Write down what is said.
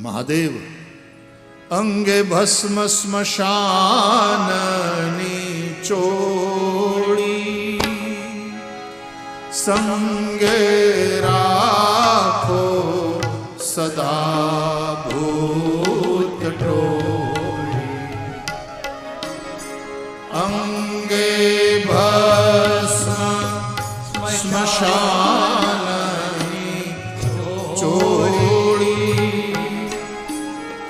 महादेव। अंगे भस्म श्मशान चोड़ी। संगे राखो सदा भूत टोड़ी। अंगे भस्म स्मशान नीचोड़ी